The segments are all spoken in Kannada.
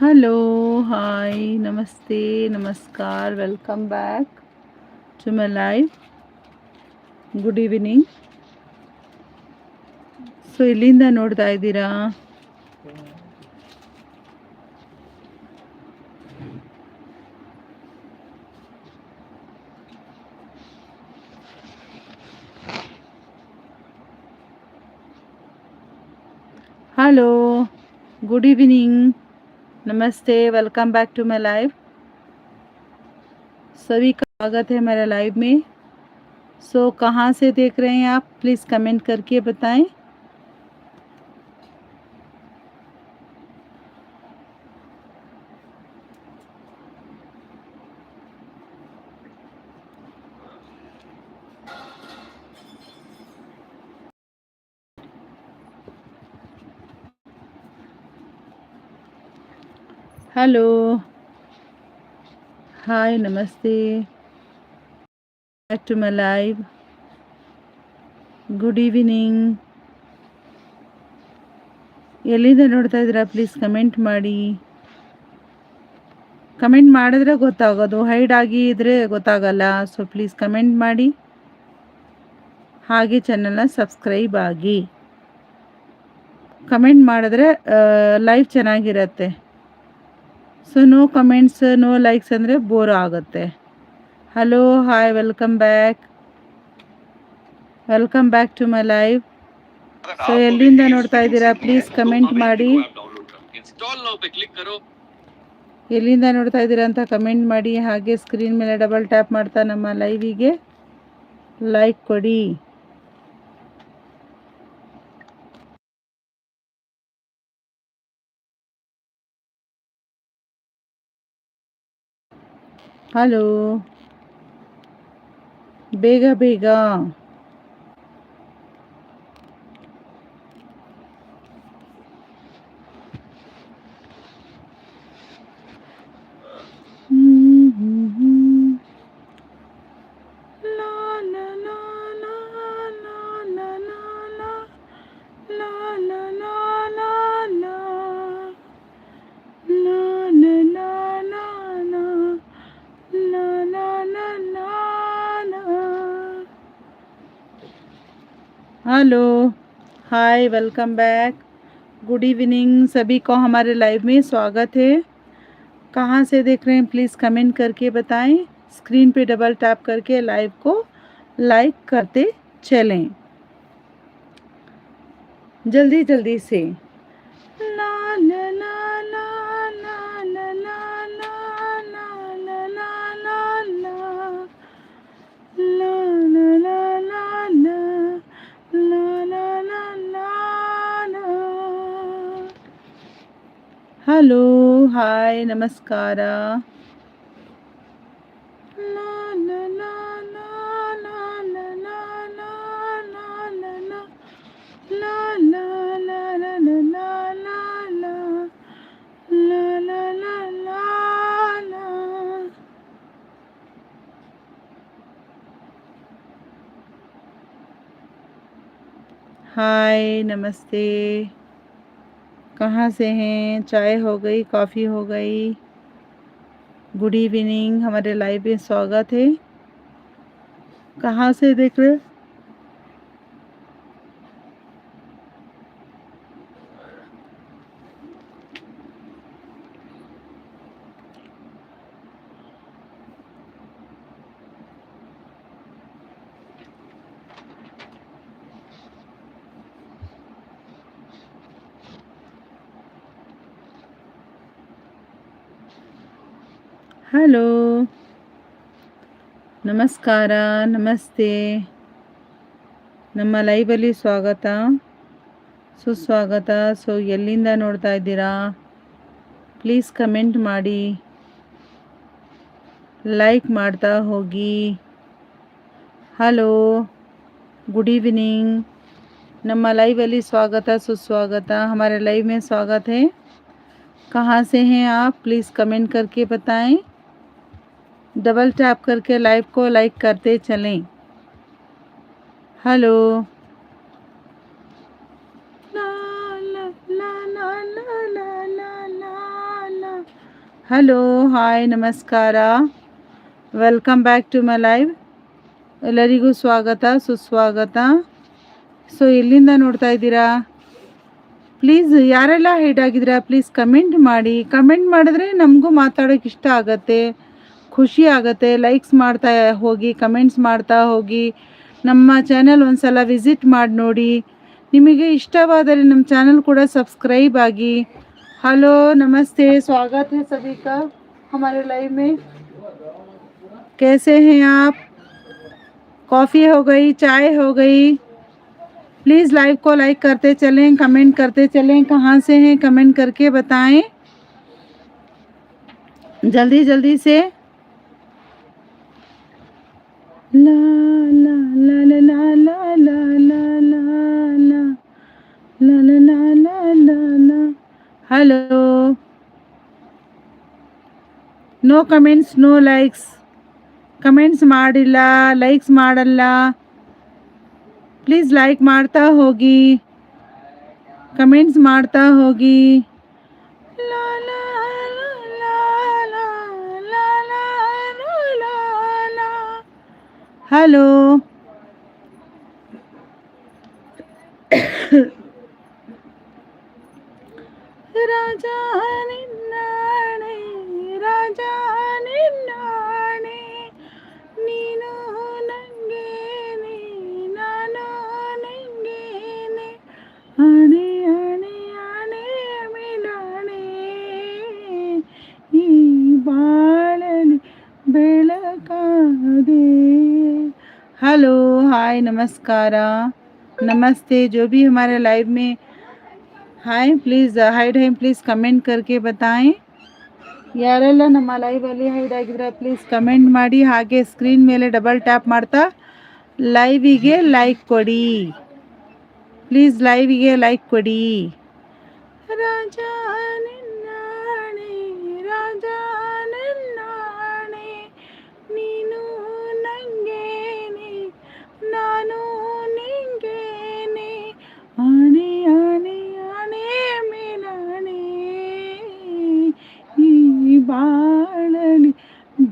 ಹಲೋ ಹಾಯ್ ನಮಸ್ತೆ ನಮಸ್ಕಾರ welcome back to my live good evening so ಇಲ್ಲಿಂದ ನೋಡ್ತಾ ಇದ್ದೀರಾ ಹಲೋ ಗುಡ್ ಈವ್ನಿಂಗ್ नमस्ते welcome back to my live सभी का स्वागत है मेरे लाइव में सो so, कहाँ से देख रहे हैं आप प्लीज़ कमेंट करके बताएं ಹಲೋ ಹಾಯ್ ನಮಸ್ತೆ back to my live good evening ಎಲ್ಲಿಂದ ನೋಡ್ತಾ ಇದ್ದೀರಾ ಪ್ಲೀಸ್ ಕಮೆಂಟ್ ಮಾಡಿ ಕಮೆಂಟ್ ಮಾಡಿದ್ರೆ ಗೊತ್ತಾಗೋದು ಹೈಡ್ ಆಗಿ ಇದ್ರೆ ಗೊತ್ತಾಗಲ್ಲ ಸೊ ಪ್ಲೀಸ್ ಕಮೆಂಟ್ ಮಾಡಿ ಹಾಗೆ ಚಾನಲ್ನ ಸಬ್ಸ್ಕ್ರೈಬ್ ಆಗಿ ಕಮೆಂಟ್ ಮಾಡಿದ್ರೆ ಲೈವ್ ಚೆನ್ನಾಗಿರುತ್ತೆ so no comments no likes ಅಂದರೆ ಬೋರ್ ಆಗುತ್ತೆ hello hi welcome back welcome back to my live so ಎಲ್ಲಿಂದ ನೋಡ್ತಾ ಇದ್ದೀರಾ ಪ್ಲೀಸ್ ಕಮೆಂಟ್ ಮಾಡಿ ಎಲ್ಲಿಂದ ನೋಡ್ತಾ ಇದ್ದೀರಾ ಅಂತ ಕಮೆಂಟ್ ಮಾಡಿ ಹಾಗೆ ಸ್ಕ್ರೀನ್ ಮೇಲೆ ಡಬಲ್ ಟ್ಯಾಪ್ ಮಾಡ್ತಾ ನಮ್ಮ ಲೈವಿಗೆ ಲೈಕ್ ಕೊಡಿ Alô? bega, bega hello hi welcome back good evening सभी को हमारे लाइव में स्वागत है कहाँ से देख रहे हैं प्लीज़ कमेंट करके बताएं स्क्रीन पे डबल टैप करके लाइव को लाइक करते चलें जल्दी जल्दी से ना hello hi namaskara Hi, Namaste. कहाँ से हैं चाय हो गई कॉफ़ी हो गई गुड इवनिंग हमारे लाइव में स्वागत है कहाँ से देख रहे हेलो नमस्कारा नमस्ते நம்ம லைவ் ಅಲ್ಲಿ स्वागत ಸುಸ್ವಾಗತ ಸೋ ಎಲ್ಲಿಂದ ನೋಡ್ತಾ ಇದ್ದೀರಾ please comment ಮಾಡಿ ಲೈಕ್ ಮಾಡ್ತಾ ಹೋಗಿ हेलो ಗುಡ್ ಇವನಿಂಗ್ ನಮ್ಮ ಲೈವ್ ಅಲ್ಲಿ ಸ್ವಾಗತ ಸುಸ್ವಾಗತ ہمارے ಲೈವ್ میں ಸ್ವಾಗತ है कहां से हैं आप प्लीज कमेंट करके बताएं डबल टैप करके लाइव को लाइक करते चलें हेलो ಹಲೋ ಹಾಯ್ ನಮಸ್ಕಾರ welcome back to my live ಎಲ್ಲರಿಗೂ ಸ್ವಾಗತ ಸುಸ್ವಾಗತ ಸೊ ಇಲ್ಲಿಂದ ನೋಡ್ತಾ ಇದ್ದೀರಾ ಪ್ಲೀಸ್ ಯಾರೆಲ್ಲ ಹೇಟ್ ಆಗಿದ್ದೀರಾ ಪ್ಲೀಸ್ ಕಮೆಂಟ್ ಮಾಡಿ ಕಮೆಂಟ್ ಮಾಡಿದ್ರೆ ನಮಗೂ ಮಾತಾಡೋಕೆ ಇಷ್ಟ ಆಗತ್ತೆ खुशी आगते लाइक्स होगी कमेंट्स होगी नम चल सल वजिट नोड़े इष्टवे नम चल कूड़ा सब्सक्रईब आगे हलो नमस्ते स्वागत है सभी का हमारे लाइव में कैसे हैं आप कॉफ़ी हो गई चाय हो गई प्लीज़ लाइव को लाइक करते चलें कमेंट करते चलें कहाँ से हैं कमेंट करके बताएं जल्दी जल्दी से hello no comments no likes comments likes please like होगी कमेंट्स होगी ला Hello. राजा हाय नमस्कार नमस्ते जो भी हमारे लाइव में हाय प्लीज हाइड है प्लीज कमेंट करके बताएं यार नम लाइव अली हाइड आगे प्लीज कमेंट माड़ी आगे स्क्रीन मेले डबल टैप मारता लाइव के लाइक कोडी प्लीज लाइव के लाइक कोडी राजा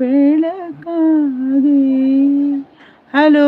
ಬೆಳಕಾದೆ ಹಲೋ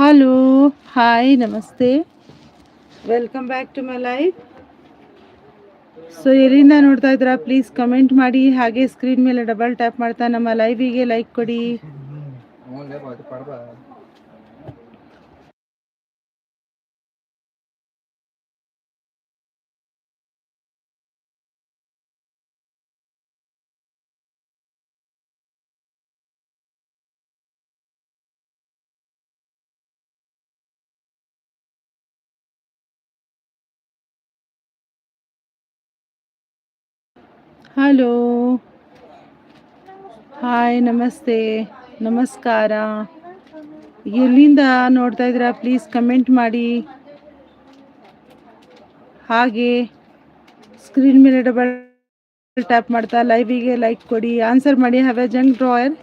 ಹಲೋ ಹಾಯ್ ನಮಸ್ತೆ welcome back to my live so ಎಲ್ಲಿಂದ ನೋಡ್ತಾ ಇದ್ದೀರಾ ಪ್ಲೀಸ್ ಕಮೆಂಟ್ ಮಾಡಿ ಹಾಗೆ ಸ್ಕ್ರೀನ್ ಮೇಲೆ ಡಬಲ್ ಟ್ಯಾಪ್ ಮಾಡ್ತಾ ನಮ್ಮ ಲೈವಿಗೆ ಲೈಕ್ ಕೊಡಿ ಹಲೋ ಹಾಯ್ ನಮಸ್ತೆ ನಮಸ್ಕಾರ ಎಲ್ಲಿಂದ ನೋಡ್ತಾ ಇದ್ದೀರಾ ಪ್ಲೀಸ್ ಕಮೆಂಟ್ ಮಾಡಿ ಹಾಗೆ ಸ್ಕ್ರೀನ್ ಮೇಲೆ ಡಬಲ್ ಟ್ಯಾಪ್ ಮಾಡ್ತಾ ಲೈವಿಗೆ ಲೈಕ್ ಕೊಡಿ ಆನ್ಸರ್ ಮಾಡಿ ಹ್ಯಾವ್ ಜಂಗ್ ಡ್ರಾಯರ್